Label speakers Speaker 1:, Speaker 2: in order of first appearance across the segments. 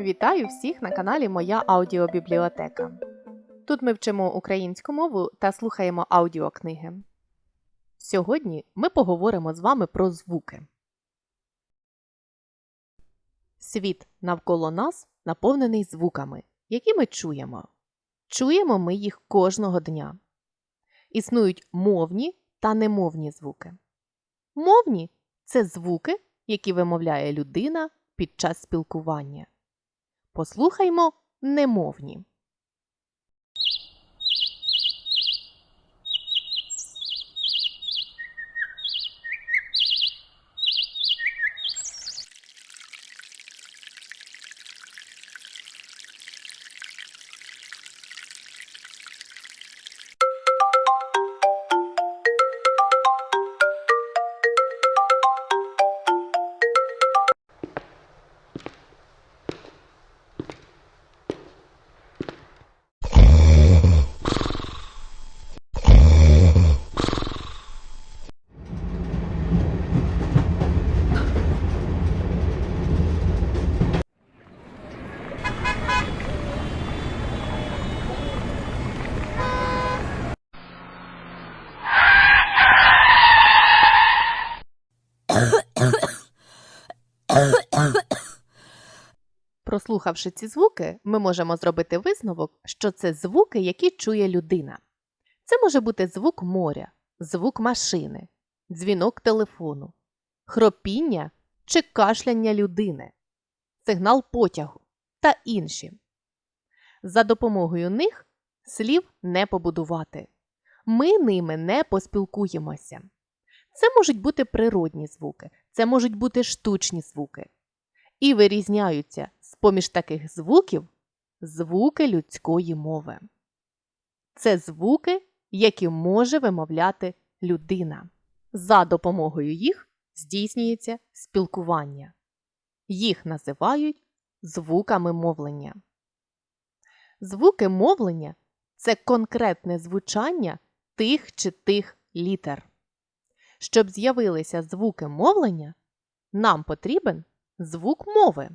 Speaker 1: Вітаю всіх на каналі Моя аудіобібліотека. Тут ми вчимо українську мову та слухаємо аудіокниги. Сьогодні ми поговоримо з вами про звуки. Світ навколо нас наповнений звуками, які ми чуємо. Чуємо ми їх кожного дня. Існують мовні та немовні звуки. Мовні це звуки, які вимовляє людина під час спілкування. Послухаймо немовні. Прослухавши ці звуки, ми можемо зробити висновок, що це звуки, які чує людина. Це може бути звук моря, звук машини, дзвінок телефону, хропіння чи кашляння людини, сигнал потягу та інші. За допомогою них слів не побудувати. Ми ними не поспілкуємося. Це можуть бути природні звуки, це можуть бути штучні звуки. І вирізняються з поміж таких звуків звуки людської мови. Це звуки, які може вимовляти людина. За допомогою їх здійснюється спілкування. Їх називають звуками мовлення. Звуки мовлення це конкретне звучання тих чи тих літер. Щоб з'явилися звуки мовлення, нам потрібен звук мови.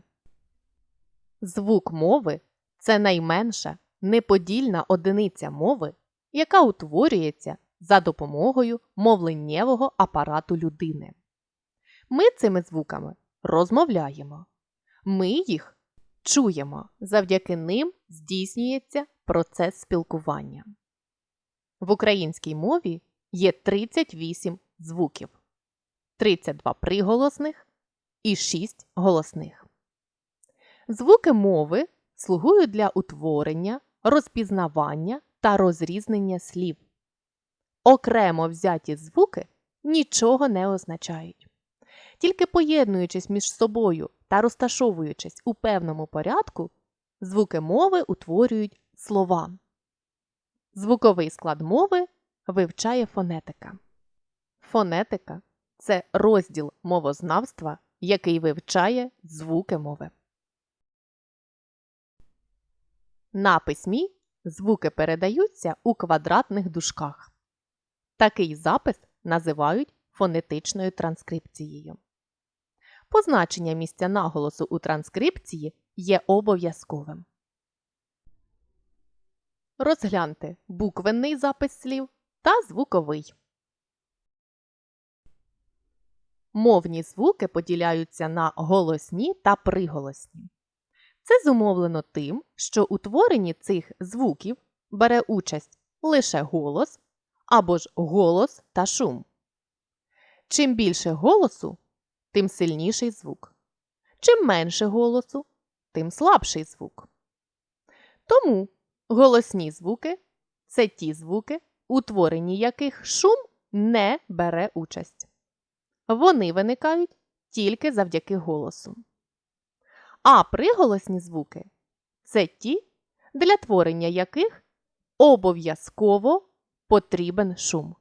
Speaker 1: Звук мови це найменша неподільна одиниця мови, яка утворюється за допомогою мовленнєвого апарату людини. Ми цими звуками розмовляємо. Ми їх чуємо. Завдяки ним здійснюється процес спілкування. В українській мові є 38 звуків, 32 приголосних і 6 голосних. Звуки мови слугують для утворення, розпізнавання та розрізнення слів. Окремо взяті звуки нічого не означають. Тільки поєднуючись між собою та розташовуючись у певному порядку, звуки мови утворюють слова. Звуковий склад мови вивчає фонетика. Фонетика це розділ мовознавства, який вивчає звуки мови. На письмі звуки передаються у квадратних дужках. Такий запис називають фонетичною транскрипцією. Позначення місця наголосу у транскрипції є обов'язковим. Розгляньте буквенний запис слів та звуковий. Мовні звуки поділяються на голосні та приголосні. Це зумовлено тим, що у творенні цих звуків бере участь лише голос або ж голос та шум. Чим більше голосу, тим сильніший звук. Чим менше голосу, тим слабший звук. Тому голосні звуки це ті звуки, у творенні яких шум не бере участь. Вони виникають тільки завдяки голосу. А приголосні звуки це ті, для творення яких обов'язково потрібен шум.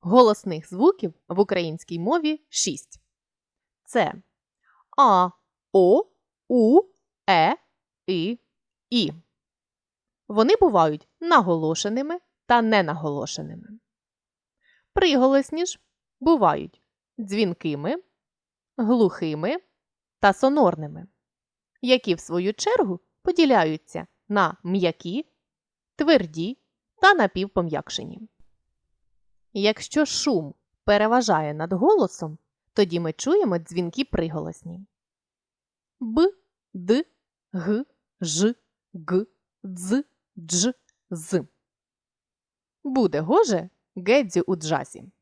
Speaker 1: Голосних звуків в українській мові 6. Це А, О, У, Е, І, І. Вони бувають наголошеними та ненаголошеними. Приголосні ж бувають дзвінкими, глухими та сонорними. які в свою чергу поділяються на м'які, тверді та напівпом'якшені. Якщо шум переважає над голосом, тоді ми чуємо дзвінки приголосні б, д, г, ж, г, дз, дж, з. Буде гоже гедзю у джазі.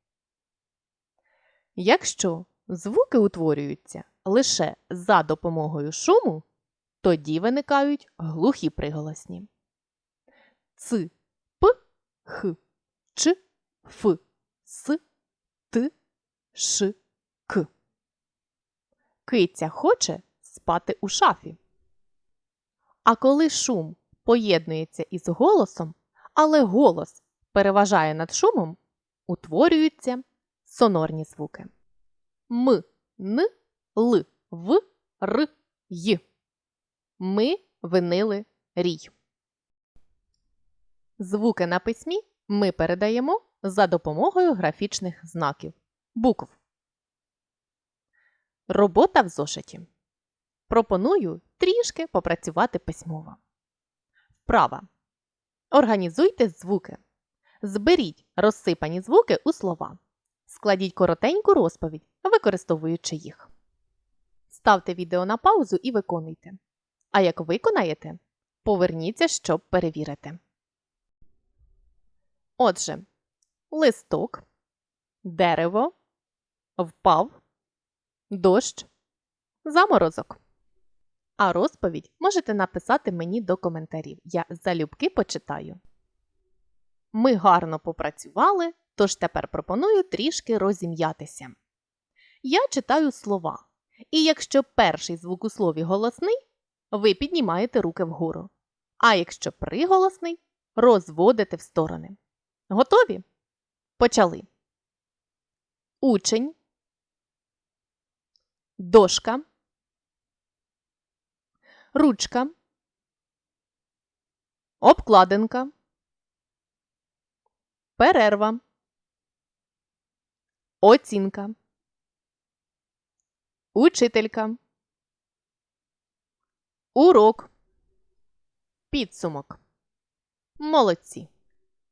Speaker 1: Якщо звуки утворюються лише за допомогою шуму, тоді виникають глухі приголосні ц, п, х, ч, ф, с, т, ш, к. Киця хоче спати у шафі. А коли шум поєднується із голосом, але голос переважає над шумом, утворюються сонорні звуки м, н, л, в, р, й. Ми винили рій. Звуки на письмі ми передаємо за допомогою графічних знаків букв. Робота в зошиті. Пропоную трішки попрацювати письмово. Вправа. Організуйте звуки. Зберіть розсипані звуки у слова. Складіть коротеньку розповідь, використовуючи їх. Ставте відео на паузу і виконуйте. А як виконаєте, поверніться, щоб перевірити. Отже, листок, дерево, впав, дощ, заморозок. А розповідь можете написати мені до коментарів. Я залюбки почитаю. Ми гарно попрацювали, тож тепер пропоную трішки розім'ятися. Я читаю слова. І якщо перший звук у слові голосний, ви піднімаєте руки вгору. А якщо приголосний, розводите в сторони. Готові? Почали. Учень. Дошка. Ручка. Обкладинка. Перерва. Оцінка. Учителька. Урок. Підсумок. Молодці.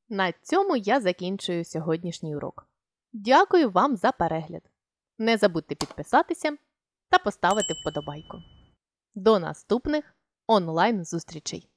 Speaker 1: На цьому я закінчую сьогоднішній урок. Дякую вам за перегляд. Не забудьте підписатися та поставити вподобайку. До наступних онлайн зустрічей!